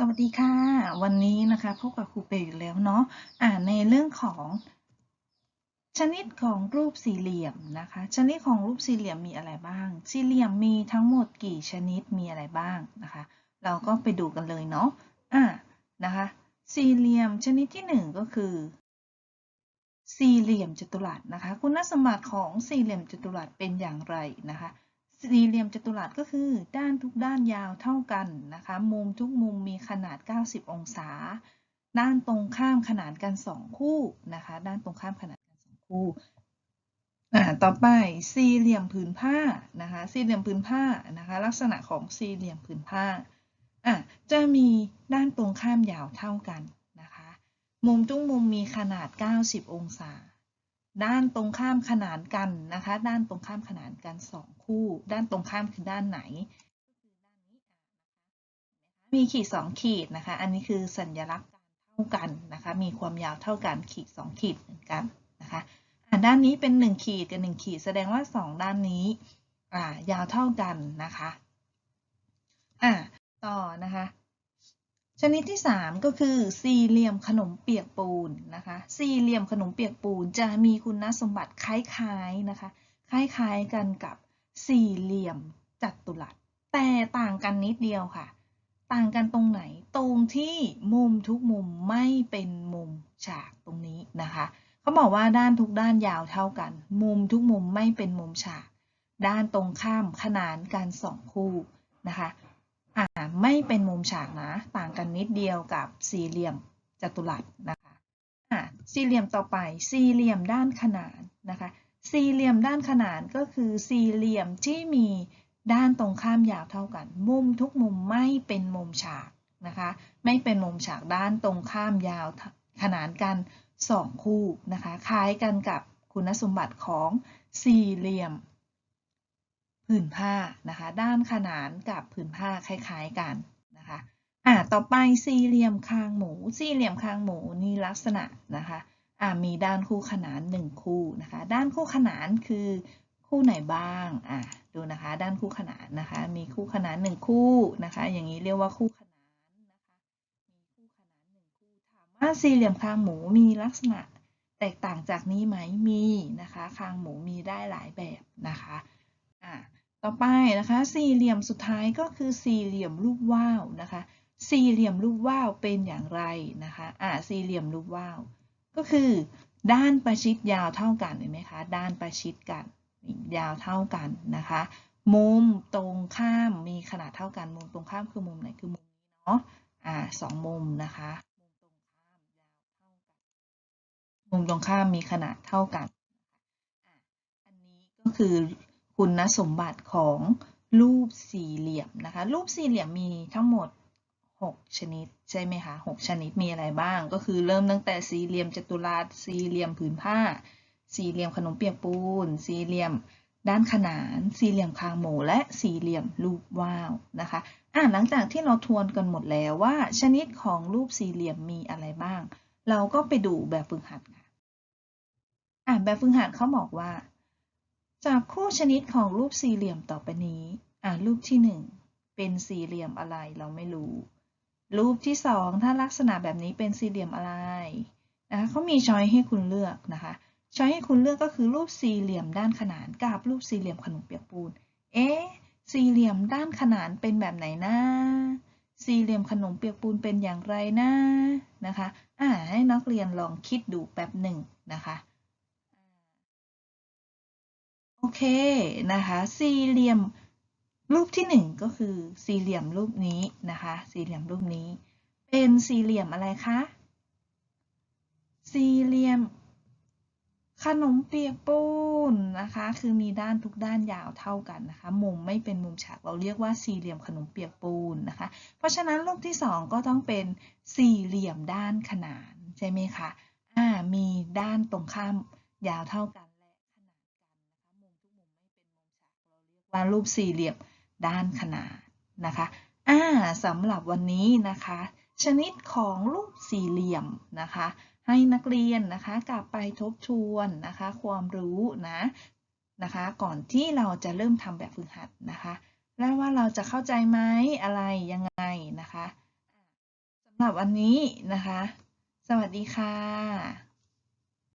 สวัสดีค่ะ วันนี้นะคะพบกับครูเปย์อีกแล้วเนาะอ่าในเรื่องของ ชนิดของรูปสี่เหลี่ยมนะคะ ชนิดของรูปสี่เหลี่ยมมีอะไรบ้าง สี่เหลี่ยมมีทั้งหมดกี่ชนิดมีอะไรบ้างนะคะ เราก็ไปดูกันเลยเนาะอ่านะคะ สี่เหลี่ยมชนิดที่หนึ่งก็คือ สี่เหลี่ยมจัตุรัสนะคะ คุณสมบัติของสี่เหลี่ยมจัตุรัสเป็นอย่างไรนะคะ สี่เหลี่ยมจัตุรัสก็คือด้านทุกด้านยาวเท่ากันนะคะ มุมทุกมุมมีขนาด 90 องศา ด้านตรงข้ามขนานกัน 2 คู่นะคะ ด้านตรงข้ามขนานกัน 2 คู่ต่อไปสี่เหลี่ยมผืนผ้านะคะ สี่เหลี่ยมผืนผ้านะคะ ลักษณะของสี่เหลี่ยมผืนผ้าอะจะมีด้านตรงข้ามยาวเท่ากันนะคะ มุมทุกมุมมีขนาด 90 องศา ด้านตรงข้ามขนานกันนะคะ ด้านตรงข้ามขนานกันสองคู่ ด้านตรงข้ามคือด้านไหน มีขีดสองขีดนะคะ อันนี้คือสัญลักษณ์การเท่ากันนะคะ มีความยาวเท่ากันขีดสองขีดเหมือนกันนะคะอ่าด้านนี้เป็นหนึ่งขีดกับหนึ่งขีด แสดงว่าสองด้านนี้อ่ายาวเท่ากันนะคะอ่าต่อนะคะ ชนิดที่ 3 ก็คือสี่เหลี่ยมขนมเปียกปูนนะคะ สี่เหลี่ยมขนมเปียกปูนจะมีคุณสมบัติคล้ายๆนะคะ คล้ายๆกันกับสี่เหลี่ยมจัตุรัส แต่ต่างกันนิดเดียวค่ะ ต่างกันตรงไหน ตรงที่มุมทุกมุมไม่เป็นมุมฉากตรงนี้นะคะ เขาบอกว่าด้านทุกด้านยาวเท่ากัน มุมทุกมุมไม่เป็นมุมฉาก ด้านตรงข้ามขนานกันสองคู่นะคะ อ่าไม่เป็นมุมฉากนะ ต่างกันนิดเดียวกับสี่เหลี่ยมจัตุรัสนะคะอ่าสี่เหลี่ยมต่อไปสี่เหลี่ยมด้านขนานนะคะ สี่เหลี่ยมด้านขนานก็คือสี่เหลี่ยมที่มีด้านตรงข้ามยาวเท่ากัน มุมทุกมุมไม่เป็นมุมฉากนะคะ ไม่เป็นมุมฉากด้านตรงข้ามยาวขนานกันสองคู่นะคะ คล้ายกันกับคุณสมบัติของสี่เหลี่ยม ผืนผ้านะคะ ด้านขนานกับผืนผ้าคล้าย ๆกันนะคะอ่าต่อไปสี่เหลี่ยมคางหมู สี่เหลี่ยมคางหมูนี่ลักษณะนะคะอ่ามีด้านคู่ขนานหนึ่งคู่นะคะ ด้านคู่ขนานคือคู่ไหนบ้างอ่าดูนะคะ ด้านคู่ขนานนะคะ มีคู่ขนานหนึ่งคู่นะคะ อย่างนี้เรียกว่าคู่ขนานนะคะมีคู่ขนานหนึ่งคู่ถามว่าสี่เหลี่ยมคางหมูมีลักษณะแตกต่างจากนี้ไหมมีนะคะ คางหมูมีได้หลายแบบนะคะอ่า ต่อไปนะคะ สี่เหลี่ยมสุดท้ายก็คือสี่เหลี่ยมรูปว่าวนะคะ สี่เหลี่ยมรูปว่าวเป็นอย่างไรนะคะ อ่า สี่เหลี่ยมรูปว่าว ก็คือ ด้านประชิดยาวเท่ากันเห็นไหมคะ ด้านประชิดกันยาวเท่ากันนะคะ มุมตรงข้ามมีขนาดเท่ากัน มุมตรงข้ามคือมุมไหนคือมุมนี้เนาะ อ่าสองมุมนะคะ มุมตรงข้ามยาวเท่ากัน มุมตรงข้ามมีขนาดเท่ากัน อันนี้ก็คือ คุณสมบัติของรูปสี่เหลี่ยมนะคะ รูปสี่เหลี่ยมมีทั้งหมด 6 ชนิดใช่ไหมคะ6ชนิดมีอะไรบ้าง ก็คือเริ่มตั้งแต่สี่เหลี่ยมจัตุรัส สี่เหลี่ยมผืนผ้า สี่เหลี่ยมขนมเปียกปูน สี่เหลี่ยมด้านขนาน สี่เหลี่ยมคางหมูและสี่เหลี่ยมรูปว่าวนะคะอ่าหลังจากที่เราทวนกันหมดแล้วว่า ชนิดของรูปสี่เหลี่ยมมีอะไรบ้าง เราก็ไปดูแบบฝึกหัดค่ะอ่าแบบฝึกหัดเขาบอกว่า จากคู่ชนิดของรูปสี่เหลี่ยมต่อไปนี้ อ่ารูปที่หนึ่งเป็นสี่เหลี่ยมอะไรเราไม่รู้ รูปที่สองถ้าลักษณะแบบนี้เป็นสี่เหลี่ยมอะไรนะคะเขามีช้อยให้คุณเลือกนะคะช้อยให้คุณเลือกก็คือรูปสี่เหลี่ยมด้านขนานกับรูปสี่เหลี่ยมขนมเปียกปูน เอ๊ะสี่เหลี่ยมด้านขนานเป็นแบบไหนนะสี่เหลี่ยมขนมเปียกปูนเป็นอย่างไรนะนะคะ อ่าให้นักเรียนลองคิดดูแป๊บหนึ่งนะคะ เคนะคะสี่เหลี่ยมรูปที่หนึ่งก็คือสี่เหลี่ยมรูปนี้นะคะ สี่เหลี่ยมรูปนี้ เป็นสี่เหลี่ยมอะไรคะ สี่เหลี่ยม ขนมเปียกปูนนะคะ คือมีด้านทุกด้านยาวเท่ากันนะคะ มุมไม่เป็นมุมฉากเราเรียกว่าสี่เหลี่ยมขนมเปียกปูนนะคะ เพราะฉะนั้นรูปที่สองก็ต้องเป็นสี่เหลี่ยมด้านขนานใช่ไหมคะอ่ามีด้านตรงข้ามยาวเท่ากัน ว่ารูปสี่เหลี่ยมด้านขนานนะคะอ่าสำหรับวันนี้นะคะ ชนิดของรูปสี่เหลี่ยมนะคะ ให้นักเรียนนะคะกลับไปทบทวนนะคะ ความรู้นะนะคะ ก่อนที่เราจะเริ่มทำแบบฝึกหัดนะคะ แล้วว่าเราจะเข้าใจไหมอะไรยังไงนะคะสำหรับวันนี้นะคะ สวัสดีค่ะ